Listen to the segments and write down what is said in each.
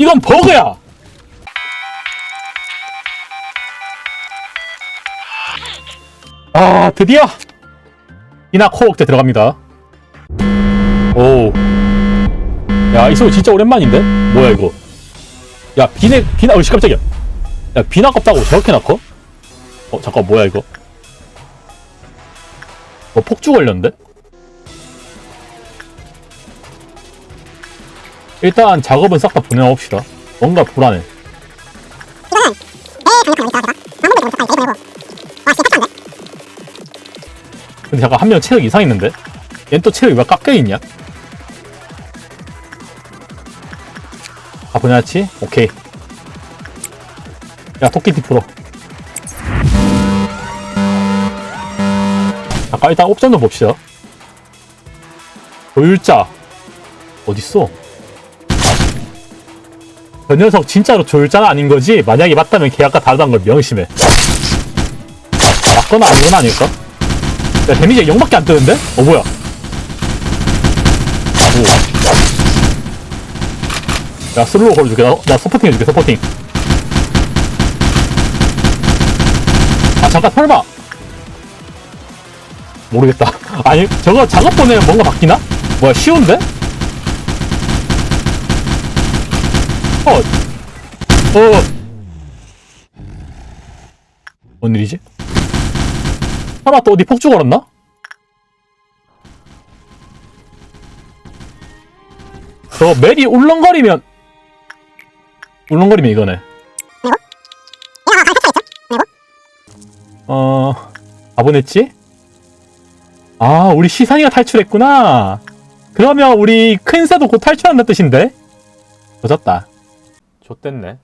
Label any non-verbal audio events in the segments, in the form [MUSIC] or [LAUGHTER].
이건 버그야! 아, 드디어! 이나 코옥제 들어갑니다. 오. 야, 이 소리 진짜 오랜만인데? 뭐야, 이거? 야, 비네, 비나, 어이씨, 깜짝이야. 야, 비나 껍다고 저렇게 낳고? 어, 잠깐, 뭐야, 이거? 뭐, 폭주 걸렸는데? 일단 작업은 싹 다 보내봅시다. 뭔가 불안해. 근데 잠깐 한 명 체력 이상 있는데? 얜 또 체력이 왜 깎여있냐? 아 보내놨지? 오케이 야 토끼티 풀어 잠깐 일단 옵션 좀 봅시다 조율자 어딨어? 저 녀석 진짜로 조율자는 아닌 거지? 만약에 맞다면 계약과 다르다는 걸 명심해 아, 맞거나 아니거나 아닐까? 야 데미지 0밖에 안 뜨는데? 어 뭐야 오. 야 슬로우 걸어줄게 나, 나 서포팅 해줄게 서포팅 아 잠깐 설마 모르겠다 [LAUGHS] 아니 저거 작업 보내면 뭔가 바뀌나? 뭐야 쉬운데? 어. 어. 뭔 일이지? 설마 또 어디 폭주 걸었나? 저 멜이 울렁거리면 울렁거리면 이거네. 어, 다 보냈지? 아, 우리 시산이가 탈출했구나. 그러면 우리 큰 새도 곧 탈출한다는 뜻인데? 조졌다. 좆됐네.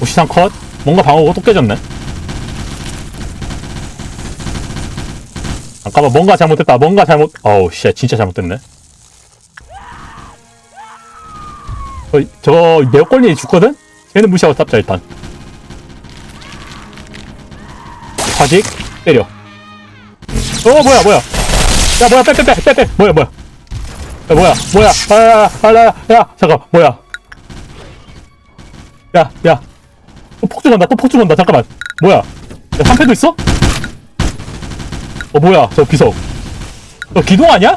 오시상 컷. 뭔가 방어가 또 깨졌네. 잠깐만, 뭔가 잘못됐다. 뭔가 잘못, 어우, 씨, 진짜 잘못됐네. 어, 저거, 네오꼴린이 죽거든? 얘는 무시하고 탑자, 일단. 사직, 때려. 어, 뭐야, 뭐야. 야, 뭐야, 빼, 빼, 빼, 빼, 빼. 뭐야, 뭐야. 야, 뭐야, 뭐야. 아, 야, 아, 야, 야, 잠깐, 뭐야. 야, 야. 또 폭주 간다, 또 폭주 간다, 잠깐만. 뭐야. 야, 3패도 있어? 어, 뭐야, 저 비석. 너 기동 아니야?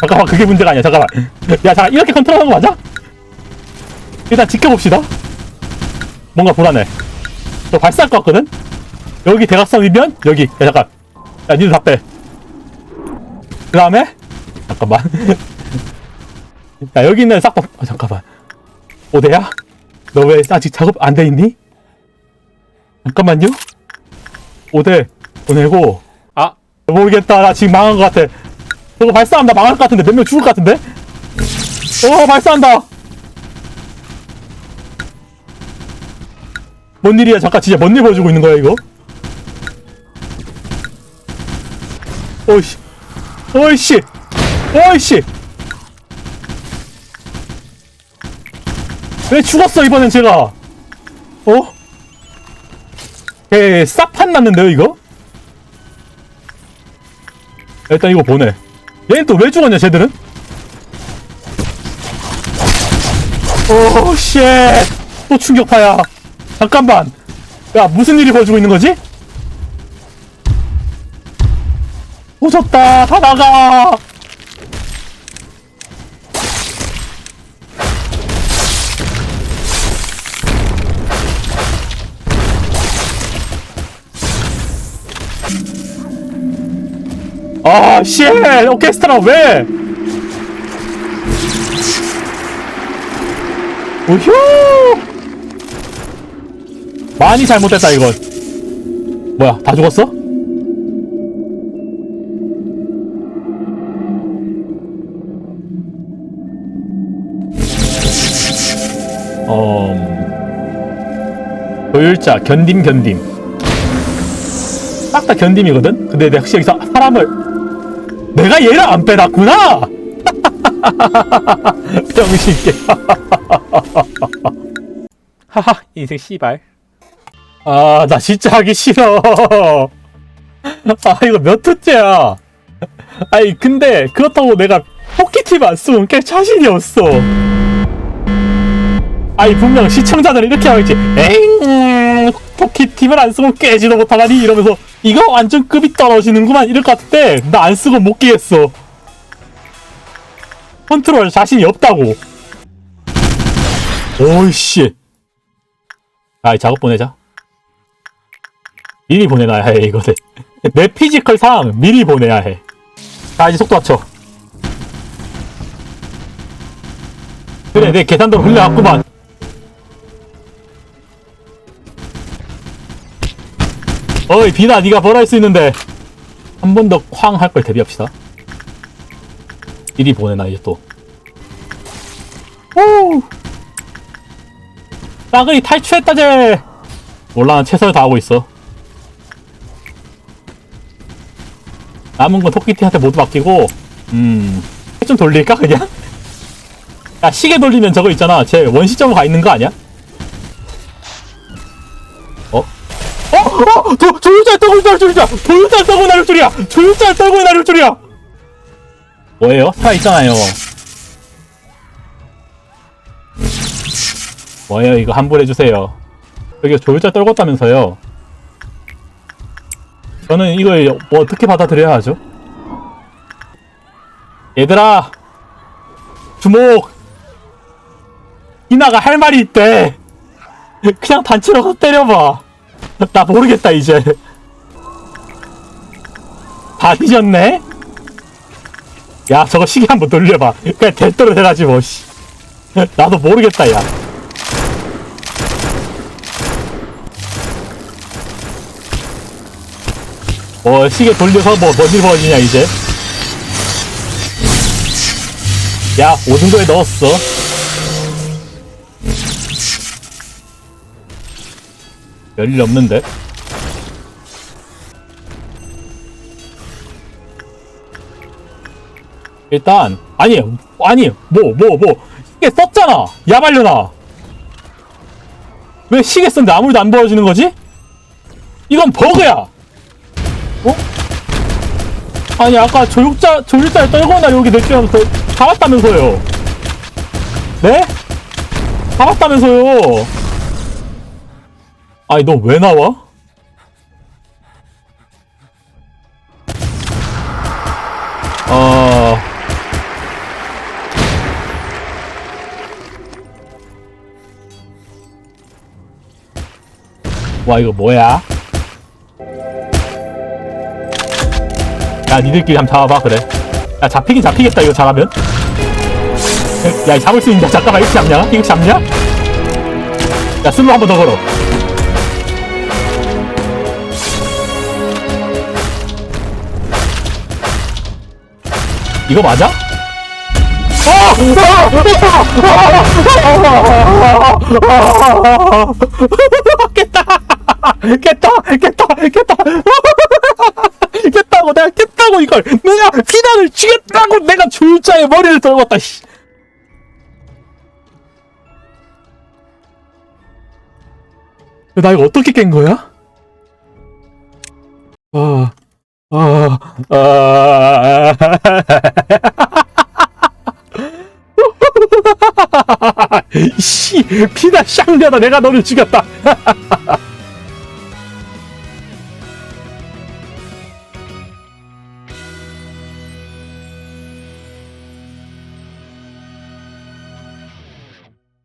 잠깐만, 그게 문제가 아니야, 잠깐만. 야, 잠깐, 이렇게 컨트롤하는 거 맞아? 일단 지켜봅시다. 뭔가 불안해. 저 발사할 것 같거든? 여기 대각선이면, 여기. 야, 잠깐. 야, 니들 다 빼. 그 다음에, 잠깐만. [LAUGHS] 야, 여기 있는 싹 다, 아, 잠깐만. 오대야? 너 왜 아직 작업 안 돼 있니? 잠깐만요. 오대 보내고. 아 모르겠다. 나 지금 망한 것 같아. 저거 나 망할 것 같은데 몇 명 죽을 것 같은데? 어 발사한다. 뭔 일이야? 잠깐 진짜 뭔 일 보여주고 있는 거야 이거? 어이씨, 어이씨, 어이씨. 왜 죽었어 이번엔 제가 어? 에 싹판 났는데요 이거? 일단 이거 보내 얘는 또 왜 죽었냐 쟤들은? 오 쉣 또 충격파야 잠깐만 야 무슨 일이 벌어지고 있는 거지? 오졌다 다 나가 아, 씨! 오케스트라 왜? 우휴! 많이 잘못됐다, 이건. 뭐야, 다 죽었어? 음... 조율자, 견딤, 견딤. 딱 다 견딤이거든? 근데 내가 혹시 여기서 사람을 내가 얘를 안 빼놨구나! [LAUGHS] 병신게 [LAUGHS] 하하 인생 씨발 아 나 진짜 하기 싫어 [LAUGHS] 아 이거 몇 회째야 아니 근데 그렇다고 내가 토끼팁 안 쓰면 깰 자신이 없어 아니 분명 시청자들은 이렇게 하겠지. 에잉 토끼팁을 안 쓰면 깨지도 못하다니 이러면서 이거 완전 급이 떨어지는구만 이럴 것 같은데 나 안 쓰고 못 깨겠어. 컨트롤 자신이 없다고. 오이씨. 아이 작업 보내자. 미리 보내놔야 해 이거는. [LAUGHS] 내 피지컬 상 미리 보내야 해. 자, 이제 속도 합쳐. 그래, 내 계산대로 흘려갔구만. 어이, 비나, 네가 뭘할수 있는데. 한 번 더 쾅 할 걸 대비합시다. 미리 보내놔, 이제 또. 오! 싸그리 탈출했다제! 몰라, 난 최선을 다하고 있어. 남은 건 토끼티한테 모두 맡기고 음... 좀 돌릴까 그냥? [LAUGHS] 야 시계 돌리면 저거 있잖아 제 원시점으로 가 있는 거 아니야? 어? 어? 어! 조, 조율잘 떨고 나를 줄이야! 조율잘 떨고 나를 줄이야! 조율잘 떨고 나를 줄이야! 뭐예요? 살아있잖아요 뭐예요 이거 환불해주세요 여기 조율잘 떨궜다면서요 저는 이걸 뭐 어떻게 받아들여야 하죠? 얘들아! 주목! 이나가 할 말이 있대! 그냥 단체로 때려봐! 나 모르겠다, 이제. 다 뒤졌네? 야, 저거 시계 한번 돌려봐. 그냥 대대로 해라지, 뭐, 씨. 나도 모르겠다, 야. 뭐 시계 돌려서 뭐 뭔일 벌어지냐 이제 야 오는 거에 넣었어 별일 없는데 일단 아니 아니 뭐 뭐 뭐 시계 썼잖아 야발려나 왜 시계 썼는데 아무리도 안 벌어지는 거지? 이건 버그야 어? 아니 아까 조육자 조율자를 떨거나 여기 내끼면서 잡았다면서요? 네? 잡았다면서요? 아니 너 왜 나와? 어... 와 이거 뭐야? 야 니들끼리 한번 잡아봐 그래 야 잡히긴 잡히겠다 이거 잘하면 야 잡을 수 있는데 잠깐만 이거 잡냐? 이거 잡냐? 야 슬로 한번 더 걸어 이거 맞아? [LAUGHS] [LAUGHS] 깼다 깼다 깼다 깼다 [LAUGHS] 깼다고 내가 깼다고 이걸 내가 피난을 주겠다고 내가 줄자의 머리를 떨궜다 씨. 나 이거 어떻게 깬 거야? 아, 아, 아, [LAUGHS] 씨, 피나 쌍려다 내가 너를 죽였다. [LAUGHS]